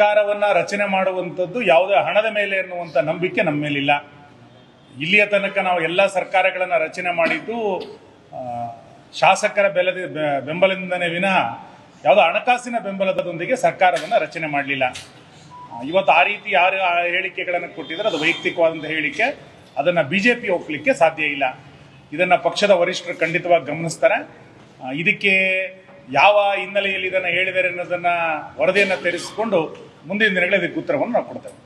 ಸರ್ಕಾರವನ್ನ ರಚನೆ ಮಾಡುವಂಥದ್ದು ಯಾವುದೇ ಹಣದ ಮೇಲೆ ಅನ್ನುವಂಥ ನಂಬಿಕೆ ನಮ್ಮ ಮೇಲಿಲ್ಲ. ಇಲ್ಲಿಯ ತನಕ ನಾವು ಎಲ್ಲ ಸರ್ಕಾರಗಳನ್ನು ರಚನೆ ಮಾಡಿದ್ದು ಶಾಸಕರ ಬೆಲದ ಬೆಂಬಲದಿಂದನೇ ವಿನಃ ಯಾವುದೋ ಹಣಕಾಸಿನ ಬೆಂಬಲದೊಂದಿಗೆ ಸರ್ಕಾರವನ್ನು ರಚನೆ ಮಾಡಲಿಲ್ಲ. ಇವತ್ತು ಆ ರೀತಿ ಯಾರು ಹೇಳಿಕೆಗಳನ್ನು ಕೊಟ್ಟಿದ್ದಾರೆ, ಅದು ವೈಯಕ್ತಿಕವಾದಂಥ ಹೇಳಿಕೆ. ಅದನ್ನು ಬಿ ಜೆ ಪಿ ಒಪ್ಪಲಿಕ್ಕೆ ಸಾಧ್ಯ ಇಲ್ಲ. ಇದನ್ನು ಪಕ್ಷದ ವರಿಷ್ಠರು ಖಂಡಿತವಾಗಿ ಗಮನಿಸ್ತಾರೆ. ಇದಕ್ಕೆ ಯಾವ ಹಿನ್ನೆಲೆಯಲ್ಲಿ ಇದನ್ನು ಹೇಳಿದ್ದಾರೆ ಅನ್ನೋದನ್ನು ವರದಿಯನ್ನು ತೆರೆಸಿಕೊಂಡು ಮುಂದಿನ ದಿನಗಳಲ್ಲಿ ಇದಕ್ಕೆ ಉತ್ತರವನ್ನು ನಾವು ಕೊಡ್ತೇವೆ.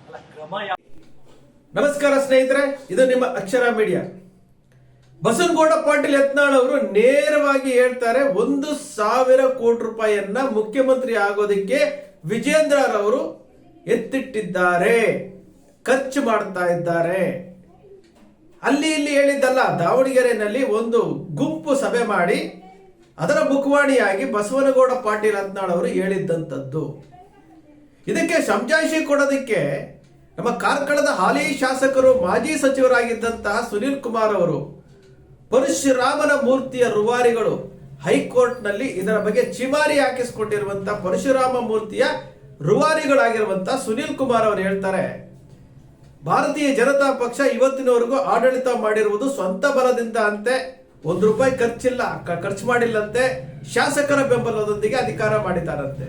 ನಮಸ್ಕಾರ ಸ್ನೇಹಿತರೆ, ಇದು ನಿಮ್ಮ ಅಕ್ಷರ ಮೀಡಿಯಾ. ಬಸನಗೌಡ ಪಾಟೀಲ್ ಯತ್ನಾಳ್ ಅವರು ನೇರವಾಗಿ ಹೇಳ್ತಾರೆ, ಒಂದು ಸಾವಿರ ಕೋಟಿ ರೂಪಾಯಿಯನ್ನ ಮುಖ್ಯಮಂತ್ರಿ ಆಗೋದಕ್ಕೆ ವಿಜೇಂದ್ರ ಅವರು ಎತ್ತಿಟ್ಟಿದ್ದಾರೆ, ಖರ್ಚು ಮಾಡ್ತಾ ಇದ್ದಾರೆ. ಅಲ್ಲಿ ಇಲ್ಲಿ ಹೇಳಿದ್ದಲ್ಲ, ದಾವಣಗೆರೆನಲ್ಲಿ ಒಂದು ಗುಂಪು ಸಭೆ ಮಾಡಿ ಅದರ ಮುಖವಾಣಿಯಾಗಿ ಬಸವನಗೌಡ ಪಾಟೀಲ್ ಯತ್ನಾಳ್ ಅವರು ಹೇಳಿದ್ದಂಥದ್ದು. ಇದಕ್ಕೆ ಸಮಜಾಯಿಷಿ ಕೊಡೋದಕ್ಕೆ ನಮ್ಮ ಕಾರ್ಕಳದ ಹಾಲಿ ಶಾಸಕರು, ಮಾಜಿ ಸಚಿವರಾಗಿದ್ದಂತಹ ಸುನೀಲ್ ಕುಮಾರ್ ಅವರು, ಪರಶುರಾಮನ ಮೂರ್ತಿಯ ರುವಾರಿಗಳು ಹೈಕೋರ್ಟ್ನಲ್ಲಿ ಇದರ ಬಗ್ಗೆ ಚಿಮಾರಿ ಹಾಕಿಸಿಕೊಂಡಿರುವಂತಹ ಪರಶುರಾಮ ಮೂರ್ತಿಯ ರುವಾರಿಗಳಾಗಿರುವಂತಹ ಸುನೀಲ್ ಕುಮಾರ್ ಅವರು ಹೇಳ್ತಾರೆ, ಭಾರತೀಯ ಜನತಾ ಪಕ್ಷ ಇವತ್ತಿನವರೆಗೂ ಆಡಳಿತ ಮಾಡಿರುವುದು ಸ್ವಂತ ಬಲದಿಂದ ಅಂತೆ, ಒಂದು ರೂಪಾಯಿ ಖರ್ಚಿಲ್ಲ ಖರ್ಚು ಮಾಡಿಲ್ಲಂತೆ, ಶಾಸಕರ ಬೆಂಬಲದೊಂದಿಗೆ ಅಧಿಕಾರ ಮಾಡಿದ್ದಾರಂತೆ.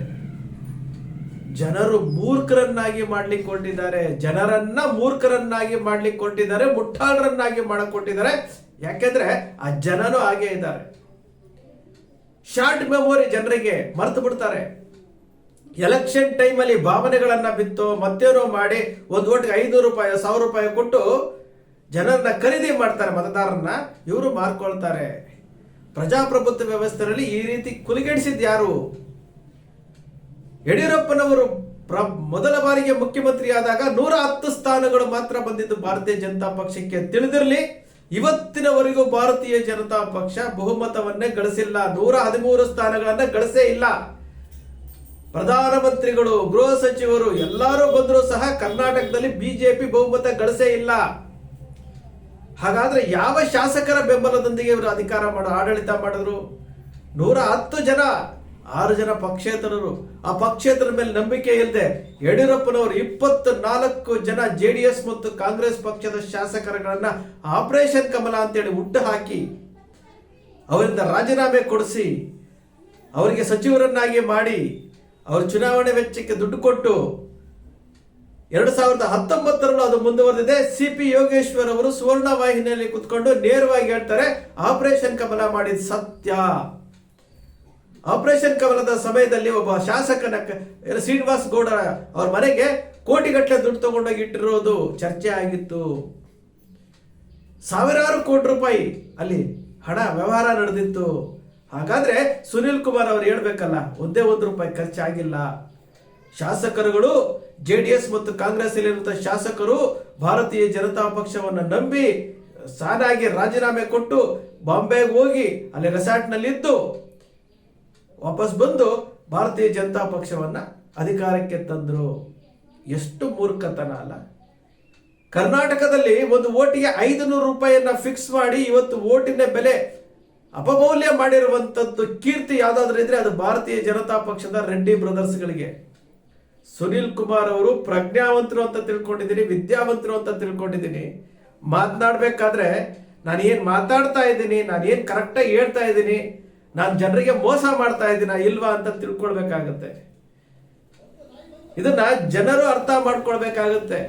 ಜನರು ಮೂರ್ಖರನ್ನಾಗಿ ಮಾಡ್ಲಿಕ್ಕೆ ಕೊಟ್ಟಿದ್ದಾರೆ ಜನರನ್ನ ಮೂರ್ಖರನ್ನಾಗಿ ಮಾಡ್ಲಿಕ್ಕೆ ಕೊಟ್ಟಿದ್ದಾರೆ ಮುಟ್ಟಾಳರನ್ನಾಗಿ ಮಾಡಕ್ ಕೊಟ್ಟಿದ್ದಾರೆ ಯಾಕೆಂದ್ರೆ ಆ ಜನನು ಹಾಗೆ ಇದ್ದಾರೆ. ಶಾರ್ಟ್ ಮೆಮೊರಿ ಜನರಿಗೆ ಮರೆತು ಬಿಡ್ತಾರೆ. ಎಲೆಕ್ಷನ್ ಟೈಮಲ್ಲಿ ಭಾವನೆಗಳನ್ನ ಬಿತ್ತು ಮತ್ತೇನೋ ಮಾಡಿ ಒಂದು ಒಟ್ಟಿಗೆ ಐದು ರೂಪಾಯಿ, ಸಾವಿರ ರೂಪಾಯಿ ಕೊಟ್ಟು ಜನರನ್ನ ಖರೀದಿ ಮಾಡ್ತಾರೆ ಮತದಾರರನ್ನ. ಇವರು ಮಾರ್ಕೊಳ್ತಾರೆ. ಪ್ರಜಾಪ್ರಭುತ್ವ ವ್ಯವಸ್ಥೆಯಲ್ಲಿ ಈ ರೀತಿ ಕುಲಿಗೆಡಿಸಿದ್ ಯಾರು? ಯಡಿಯೂರಪ್ಪನವರು ಪ್ರ, ಮೊದಲ ಬಾರಿಗೆ ಮುಖ್ಯಮಂತ್ರಿ ಆದಾಗ ನೂರ ಹತ್ತು ಸ್ಥಾನಗಳು ಮಾತ್ರ ಬಂದಿದ್ದು ಭಾರತೀಯ ಜನತಾ ಪಕ್ಷಕ್ಕೆ ತಿಳಿದಿರಲಿ. ಇವತ್ತಿನವರೆಗೂ ಭಾರತೀಯ ಜನತಾ ಪಕ್ಷ ಬಹುಮತವನ್ನೇ ಗಳಿಸಿಲ್ಲ. ನೂರ ಹದಿಮೂರು ಸ್ಥಾನಗಳನ್ನ ಗಳಿಸೇ ಇಲ್ಲ. ಪ್ರಧಾನಮಂತ್ರಿಗಳು, ಗೃಹ ಸಚಿವರು ಎಲ್ಲರೂ ಬಂದರೂ ಸಹ ಕರ್ನಾಟಕದಲ್ಲಿ ಬಿಜೆಪಿ ಬಹುಮತ ಗಳಿಸೇ ಇಲ್ಲ. ಹಾಗಾದ್ರೆ ಯಾವ ಶಾಸಕರ ಬೆಂಬಲದೊಂದಿಗೆ ಇವರು ಅಧಿಕಾರ ಮಾಡೋ, ಆಡಳಿತ ಮಾಡಿದ್ರು? ನೂರ ಹತ್ತು ಜನ ಆರು ಜನ ಪಕ್ಷೇತರರು. ಆ ಪಕ್ಷೇತರ ಮೇಲೆ ನಂಬಿಕೆ ಇಲ್ಲದೆ ಯಡಿಯೂರಪ್ಪನವರು ಇಪ್ಪತ್ತು ನಾಲ್ಕು ಜನ ಜೆ ಡಿ ಎಸ್ ಮತ್ತು ಕಾಂಗ್ರೆಸ್ ಪಕ್ಷದ ಶಾಸಕರುಗಳನ್ನ ಆಪರೇಷನ್ ಕಮಲ ಅಂತೇಳಿ ಹುಟ್ಟು ಹಾಕಿ ಅವರಿಂದ ರಾಜೀನಾಮೆ ಕೊಡಿಸಿ ಅವರಿಗೆ ಸಚಿವರನ್ನಾಗಿ ಮಾಡಿ ಅವರ ಚುನಾವಣೆ ವೆಚ್ಚಕ್ಕೆ ದುಡ್ಡು ಕೊಟ್ಟು ಎರಡು ಸಾವಿರದ ಹತ್ತೊಂಬತ್ತರಲ್ಲೂ ಅದು ಮುಂದುವರೆದಿದೆ. ಸಿ ಪಿ ಯೋಗೇಶ್ವರ್ ಅವರು ಸುವರ್ಣ ವಾಹಿನಿಯಲ್ಲಿ ಕುತ್ಕೊಂಡು ನೇರವಾಗಿ ಹೇಳ್ತಾರೆ, ಆಪರೇಷನ್ ಕಮಲ ಮಾಡಿದ ಸತ್ಯ. ಆಪರೇಷನ್ ಕಮಲದ ಸಮಯದಲ್ಲಿ ಒಬ್ಬ ಶಾಸಕನ ಶ್ರೀನಿವಾಸ್ ಗೌಡ ಅವ್ರ ಮನೆಗೆ ಕೋಟಿಗಟ್ಟಲೆ ದುಡ್ಡು ತಗೊಂಡೋಗಿ ಇಟ್ಟಿರೋದು ಚರ್ಚೆ ಆಗಿತ್ತು. ಸಾವಿರಾರು ಕೋಟಿ ರೂಪಾಯಿ ಅಲ್ಲಿ ಹಣ ವ್ಯವಹಾರ ನಡೆದಿತ್ತು. ಹಾಗಾದ್ರೆ ಸುನಿಲ್ ಕುಮಾರ್ ಅವರು ಹೇಳ್ಬೇಕಲ್ಲ, ಒಂದೇ ಒಂದು ರೂಪಾಯಿ ಖರ್ಚಾಗಿಲ್ಲ. ಶಾಸಕರುಗಳು, ಜೆ ಡಿ ಎಸ್ ಮತ್ತು ಕಾಂಗ್ರೆಸ್ ಇರುವಂತಹ ಶಾಸಕರು ಭಾರತೀಯ ಜನತಾ ಪಕ್ಷವನ್ನು ನಂಬಿ, ಸಾನಾಗಿ ರಾಜೀನಾಮೆ ಕೊಟ್ಟು ಬಾಂಬೆಗೆ ಹೋಗಿ, ಅಲ್ಲಿ ರೆಸಾರ್ಟ್ನಲ್ಲಿ ಇದ್ದು ವಾಪಸ್ ಬಂದು ಭಾರತೀಯ ಜನತಾ ಪಕ್ಷವನ್ನ ಅಧಿಕಾರಕ್ಕೆ ತಂದರು. ಎಷ್ಟು ಮೂರ್ಖತನ ಅಲ್ಲ. ಕರ್ನಾಟಕದಲ್ಲಿ ಒಂದು ಓಟಿಗೆ ಐದು ನೂರು ರೂಪಾಯಿಯನ್ನ ಫಿಕ್ಸ್ ಮಾಡಿ ಇವತ್ತು ಓಟಿನ ಬೆಲೆ ಅಪಮೌಲ್ಯ ಮಾಡಿರುವಂತದ್ದು ಕೀರ್ತಿ ಯಾವುದಾದ್ರೂ ಇದ್ರೆ ಅದು ಭಾರತೀಯ ಜನತಾ ಪಕ್ಷದ ರೆಡ್ಡಿ ಬ್ರದರ್ಸ್ಗಳಿಗೆ. ಸುನಿಲ್ ಕುಮಾರ್ ಅವರು ಪ್ರಜ್ಞಾವಂತರು ಅಂತ ತಿಳ್ಕೊಂಡಿದ್ದೀನಿ, ವಿದ್ಯಾವಂತರು ಅಂತ ತಿಳ್ಕೊಂಡಿದ್ದೀನಿ. ಮಾತನಾಡಬೇಕಾದ್ರೆ ನಾನು ಏನು ಮಾತಾಡ್ತಾ ಇದ್ದೀನಿ ನಾನು ಏನು ಕರೆಕ್ಟಾಗಿ ಹೇಳ್ತಾ ಇದ್ದೀನಿ ನಾನು ಜನರಿಗೆ ಮೋಸ ಮಾಡ್ತಾ ಇದ್ದೀನ ಇಲ್ವಾ ಅಂತ ತಿಳ್ಕೊಳ್ಬೇಕಾಗತ್ತೆ. ಇದನ್ನ ಜನರು ಅರ್ಥ ಮಾಡ್ಕೊಳ್ಬೇಕಾಗುತ್ತೆ.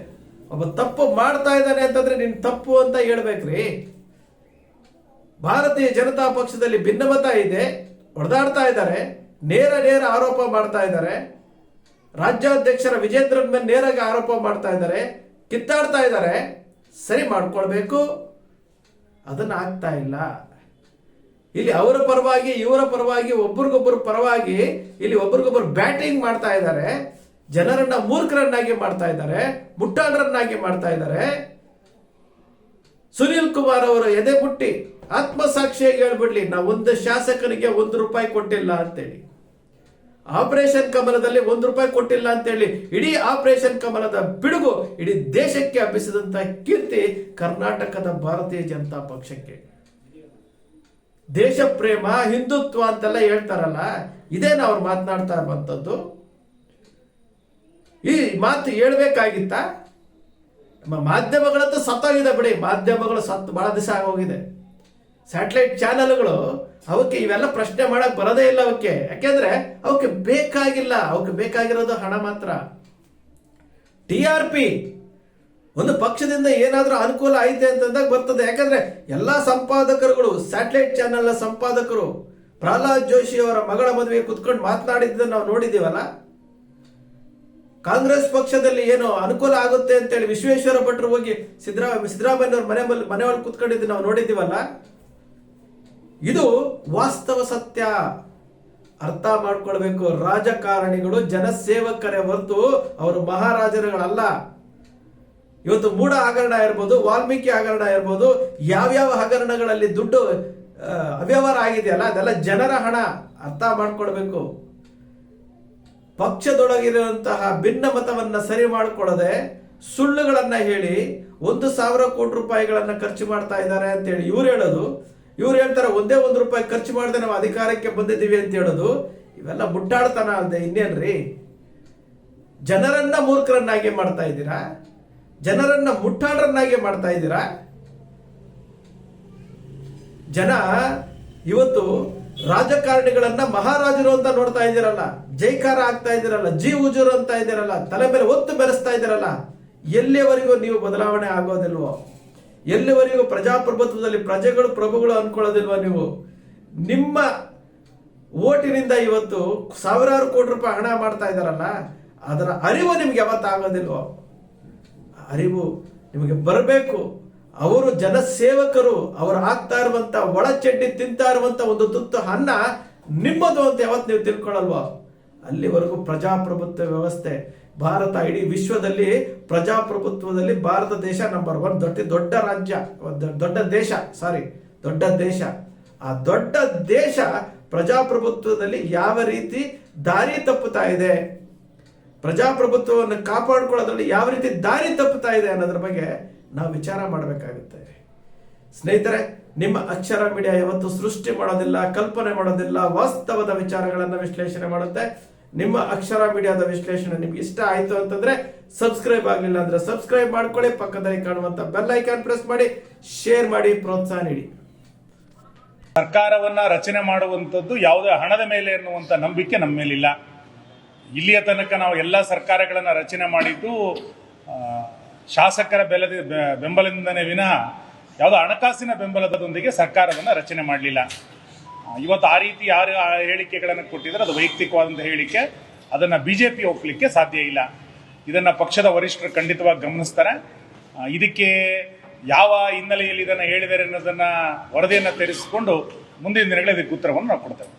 ಒಬ್ಬ ತಪ್ಪು ಮಾಡ್ತಾ ಇದ್ದಾನೆ ಅಂತಂದ್ರೆ ನೀನ್ ತಪ್ಪು ಅಂತ ಹೇಳ್ಬೇಕ್ರಿ. ಭಾರತೀಯ ಜನತಾ ಪಕ್ಷದಲ್ಲಿ ಭಿನ್ನಮತ ಇದೆ ಹೊಡೆದಾಡ್ತಾ ಇದ್ದಾರೆ, ನೇರ ನೇರ ಆರೋಪ ಮಾಡ್ತಾ ಇದ್ದಾರೆ. ರಾಜ್ಯಾಧ್ಯಕ್ಷರ ವಿಜೇಂದ್ರನ್ ಮೇಲೆ ನೇರಾಗಿ ಆರೋಪ ಮಾಡ್ತಾ ಇದ್ದಾರೆ, ಕಿತ್ತಾಡ್ತಾ ಇದ್ದಾರೆ. ಸರಿ ಮಾಡ್ಕೊಳ್ಬೇಕು. ಅದನ್ನ ಆಗ್ತಾ ಇಲ್ಲ. ಇಲ್ಲಿ ಅವರ ಪರವಾಗಿ, ಇವರ ಪರವಾಗಿ ಒಬ್ರಿಗೊಬ್ಬರು ಪರವಾಗಿ ಇಲ್ಲಿ ಒಬ್ರಿಗೊಬ್ಬರು ಬ್ಯಾಟಿಂಗ್ ಮಾಡ್ತಾ ಇದ್ದಾರೆ. ಜನರನ್ನ ಮೂರ್ಖರನ್ನಾಗಿ ಮಾಡ್ತಾ ಇದ್ದಾರೆ ಮುಟ್ಟಾಳರನ್ನಾಗಿ ಮಾಡ್ತಾ ಇದ್ದಾರೆ. ಸುನೀಲ್ ಕುಮಾರ್ ಅವರು ಎದೆ ಮುಟ್ಟಿ, ಆತ್ಮಸಾಕ್ಷಿಯಾಗಿ ಹೇಳ್ಬಿಡ್ಲಿ ನಾವು ಒಂದು ಶಾಸಕನಿಗೆ ಒಂದು ರೂಪಾಯಿ ಕೊಟ್ಟಿಲ್ಲ ಅಂತೇಳಿ. ಆಪರೇಷನ್ ಕಮಲದಲ್ಲಿ ಒಂದು ರೂಪಾಯಿ ಕೊಟ್ಟಿಲ್ಲ ಅಂತೇಳಿ, ಇಡೀ ಆಪರೇಷನ್ ಕಮಲದ ಬಿಡುಗು ಇಡೀ ದೇಶಕ್ಕೆ ಹಬ್ಬಿಸಿದಂತ ಕೀರ್ತಿ ಕರ್ನಾಟಕದ ಭಾರತೀಯ ಜನತಾ ಪಕ್ಷಕ್ಕೆ. ದೇಶ ಪ್ರೇಮ ಹಿಂದುತ್ವ ಅಂತೆಲ್ಲ ಹೇಳ್ತಾರಲ್ಲ, ಇದೇನ ಅವ್ರು ಮಾತನಾಡ್ತಾ ಇರುವಂತದ್ದು ಈ ಮಾತು ಹೇಳ್ಬೇಕಾಗಿತ್ತ? ಮಾಧ್ಯಮಗಳಂತೂ ಸತ್ತೋಗಿದೆ ಬಿಡಿ. ಮಾಧ್ಯಮಗಳು ಸತ್ತು ಬಹಳ ದಿವಸ ಆಗೋಗಿದೆ. ಸ್ಯಾಟಲೈಟ್ ಚಾನೆಲ್ಗಳು ಅವಕ್ಕೆ ಇವೆಲ್ಲ ಪ್ರಶ್ನೆ ಮಾಡಕ್ ಬರೋದೇ ಇಲ್ಲ ಅವಕ್ಕೆ. ಯಾಕೆಂದ್ರೆ ಅವಕ್ಕೆ ಬೇಕಾಗಿಲ್ಲ. ಅವಕ್ಕೆ ಬೇಕಾಗಿರೋದು ಹಣ ಮಾತ್ರ. ಟಿ ಆರ್ ಪಿ ಒಂದು ಪಕ್ಷದಿಂದ ಏನಾದರೂ ಅನುಕೂಲ ಐತೆ ಅಂತಂದಾಗ ಬರ್ತದೆ. ಯಾಕಂದ್ರೆ ಎಲ್ಲಾ ಸಂಪಾದಕರುಗಳು, ಸ್ಯಾಟಲೈಟ್ ಚಾನೆಲ್ನ ಸಂಪಾದಕರು, ಪ್ರಹ್ಲಾದ್ ಜೋಶಿ ಅವರ ಮಗಳ ಮದುವೆ ಕುತ್ಕೊಂಡು ಮಾತನಾಡಿದ್ದನ್ನು ನಾವು ನೋಡಿದ್ದೀವಲ್ಲ? ಕಾಂಗ್ರೆಸ್ ಪಕ್ಷದಲ್ಲಿ ಏನು ಅನುಕೂಲ ಆಗುತ್ತೆ ಅಂತೇಳಿ ವಿಶ್ವೇಶ್ವರ ಭಟ್ರು ಹೋಗಿ ಸಿದ್ದರಾಮ ಸಿದ್ದರಾಮಯ್ಯವ್ರ ಮನೆ ಮನೆ ಒಳಗೆ ಕುತ್ಕೊಂಡಿದ್ದು ನಾವು ನೋಡಿದ್ದೀವಲ್ಲ? ಇದು ವಾಸ್ತವ ಸತ್ಯ. ಅರ್ಥ ಮಾಡ್ಕೊಳ್ಬೇಕು. ರಾಜಕಾರಣಿಗಳು, ಜನಸೇವಕರೇ ಹೊರತು ಅವರು ಮಹಾರಾಜರುಗಳಲ್ಲ. ಇವತ್ತು ಮೂಢ ಹಗರಣ ಇರ್ಬೋದು, ವಾಲ್ಮೀಕಿ ಹಗರಣ ಇರ್ಬೋದು, ಯಾವ್ಯಾವ ಹಗರಣಗಳಲ್ಲಿ ದುಡ್ಡು ಅವ್ಯವಹಾರ ಆಗಿದೆಯಲ್ಲ, ಅದೆಲ್ಲ ಜನರ ಹಣ ಅರ್ಥ ಮಾಡ್ಕೊಳ್ಬೇಕು. ಪಕ್ಷದೊಳಗಿರುವಂತಹ ಭಿನ್ನ ಮತವನ್ನ ಸರಿ ಮಾಡಿಕೊಳ್ಳದೆ ಸುಳ್ಳುಗಳನ್ನ ಹೇಳಿ ಒಂದು ಸಾವಿರ ಕೋಟಿ ರೂಪಾಯಿಗಳನ್ನ ಖರ್ಚು ಮಾಡ್ತಾ ಇದ್ದಾರೆ ಅಂತ ಹೇಳಿ ಇವ್ರು ಹೇಳೋದು. ಇವ್ರು ಹೇಳ್ತಾರೆ, ಒಂದೇ ಒಂದು ರೂಪಾಯಿ ಖರ್ಚು ಮಾಡದೆ ನಾವು ಅಧಿಕಾರಕ್ಕೆ ಬಂದಿದ್ದೀವಿ ಅಂತ ಹೇಳೋದು. ಇವೆಲ್ಲ ಮುಟ್ಟಾಡ್ತಾನ ಅಲ್ಲದೆ ಇನ್ನೇನ್ರಿ? ಜನರನ್ನ ಮೂರ್ಖರನ್ನಾಗಿ ಮಾಡ್ತಾ ಇದ್ದೀರಾ? ಜನರನ್ನ ಮುಟ್ಟಾಡ್ರನ್ನಾಗಿ ಮಾಡ್ತಾ ಇದ್ದೀರಾ? ಜನ ಇವತ್ತು ರಾಜಕಾರಣಿಗಳನ್ನ ಮಹಾರಾಜರು ಅಂತ ನೋಡ್ತಾ ಇದ್ದೀರಲ್ಲ, ಜೈಕಾರ ಆಗ್ತಾ ಇದ್ದೀರಲ್ಲ, ಜೀ ಉಜುರು ಅಂತ ಇದ್ದೀರಲ್ಲ, ತಲೆ ಮೇಲೆ ಒತ್ತು ಬೆರೆಸ್ತಾ ಇದ್ದೀರಲ್ಲ ಎಲ್ಲಿವರೆಗೂ ನೀವು ಬದಲಾವಣೆ ಆಗೋದಿಲ್ವೋ? ಎಲ್ಲಿವರೆಗೂ ಪ್ರಜಾಪ್ರಭುತ್ವದಲ್ಲಿ ಪ್ರಜೆಗಳು ಪ್ರಭುಗಳು ಅನ್ಕೊಳ್ಳೋದಿಲ್ವೋ ನೀವು? ನಿಮ್ಮ ಓಟಿನಿಂದ ಇವತ್ತು ಸಾವಿರಾರು ಕೋಟಿ ರೂಪಾಯಿ ಹಣ ಮಾಡ್ತಾ ಇದ್ದಾರಲ್ಲ, ಅದರ ಅರಿವು ನಿಮ್ಗೆ ಯಾವತ್ತಾಗೋದಿಲ್ವೋ? ಅರಿವು ನಿಮಗೆ ಬರಬೇಕು. ಅವರು ಜನಸೇವಕರು, ಅವರು ಆಗ್ತಾ ಇರುವಂತ ಒಳಚಡ್ಡಿ ತಿಂತಾ ಇರುವಂತ ಒಂದು ತುತ್ತು ಅನ್ನ ನಿಮ್ಮದು ಅಂತ ಯಾವತ್ತು ನೀವು ತಿಳ್ಕೊಳ್ಳಲ್ವಾ? ಅಲ್ಲಿವರೆಗೂ ಪ್ರಜಾಪ್ರಭುತ್ವ ವ್ಯವಸ್ಥೆ. ಭಾರತ ಇಡೀ ವಿಶ್ವದಲ್ಲಿ ಪ್ರಜಾಪ್ರಭುತ್ವದಲ್ಲಿ ಭಾರತ ದೇಶ ನಂಬರ್ ಒನ್ ದೊಡ್ಡ ದೊಡ್ಡ ರಾಜ್ಯ ದೊಡ್ಡ ದೇಶ ಸಾರಿ ದೊಡ್ಡ ದೇಶ. ಆ ದೊಡ್ಡ ದೇಶ ಪ್ರಜಾಪ್ರಭುತ್ವದಲ್ಲಿ ಯಾವ ರೀತಿ ದಾರಿ ತಪ್ಪುತ್ತಾ ಇದೆ? ಪ್ರಜಾಪ್ರಭುತ್ವವನ್ನು ಕಾಪಾಡಿಕೊಳ್ಳೋದ್ರಲ್ಲಿ ಯಾವ ರೀತಿ ದಾರಿ ತಪ್ಪುತ್ತಾ ಇದೆ ಅನ್ನೋದ್ರ ಬಗ್ಗೆ ನಾವು ವಿಚಾರ ಮಾಡಬೇಕಾಗುತ್ತೆ. ಸ್ನೇಹಿತರೆ, ನಿಮ್ಮ ಅಕ್ಷರ ಮೀಡಿಯಾ ಯಾವತ್ತು ಸೃಷ್ಟಿ ಮಾಡೋದಿಲ್ಲ, ಕಲ್ಪನೆ ಮಾಡೋದಿಲ್ಲ, ವಾಸ್ತವದ ವಿಚಾರಗಳನ್ನು ವಿಶ್ಲೇಷಣೆ ಮಾಡುತ್ತೆ. ನಿಮ್ಮ ಅಕ್ಷರ ಮೀಡಿಯಾದ ವಿಶ್ಲೇಷಣೆ ನಿಮ್ಗೆ ಇಷ್ಟ ಆಯ್ತು ಅಂತಂದ್ರೆ ಸಬ್ಸ್ಕ್ರೈಬ್ ಆಗಲಿಲ್ಲ ಅಂದ್ರೆ ಸಬ್ಸ್ಕ್ರೈಬ್ ಮಾಡ್ಕೊಳ್ಳಿ, ಪಕ್ಕದಲ್ಲಿ ಕಾಣುವಂತ ಬೆಲ್ ಐಕಾನ್ ಪ್ರೆಸ್ ಮಾಡಿ, ಶೇರ್ ಮಾಡಿ, ಪ್ರೋತ್ಸಾಹ ನೀಡಿ. ಸರ್ಕಾರವನ್ನ ರಚನೆ ಮಾಡುವಂಥದ್ದು ಯಾವುದೇ ಹಣದ ಮೇಲೆ ಎನ್ನುವಂಥ ನಂಬಿಕೆ ನಮ್ಮ ಮೇಲಿಲ್ಲ. ಇಲ್ಲಿಯ ತನಕ ನಾವು ಎಲ್ಲ ಸರ್ಕಾರಗಳನ್ನು ರಚನೆ ಮಾಡಿದ್ದು ಶಾಸಕರ ಬೆಲದ ಬೆಂಬಲದಿಂದನೇ ವಿನಃ ಯಾವುದೋ ಹಣಕಾಸಿನ ಬೆಂಬಲದೊಂದಿಗೆ ಸರ್ಕಾರವನ್ನು ರಚನೆ ಮಾಡಲಿಲ್ಲ. ಇವತ್ತು ಆ ರೀತಿ ಯಾರು ಹೇಳಿಕೆಗಳನ್ನು ಕೊಟ್ಟಿದ್ದಾರೆ, ಅದು ವೈಯಕ್ತಿಕವಾದಂಥ ಹೇಳಿಕೆ. ಅದನ್ನು ಬಿ ಜೆ ಪಿ ಒಪ್ಪಲಿಕ್ಕೆ ಸಾಧ್ಯ ಇಲ್ಲ. ಇದನ್ನು ಪಕ್ಷದ ವರಿಷ್ಠರು ಖಂಡಿತವಾಗಿ ಗಮನಿಸ್ತಾರೆ. ಇದಕ್ಕೆ ಯಾವ ಹಿನ್ನೆಲೆಯಲ್ಲಿ ಇದನ್ನು ಹೇಳಿದ್ದಾರೆ ಅನ್ನೋದನ್ನು ವರದಿಯನ್ನು ತೆರೆಸಿಕೊಂಡು ಮುಂದಿನ ದಿನಗಳಲ್ಲಿ ಇದಕ್ಕೆ ಉತ್ತರವನ್ನು ನಾವು ಕೊಡ್ತೇವೆ.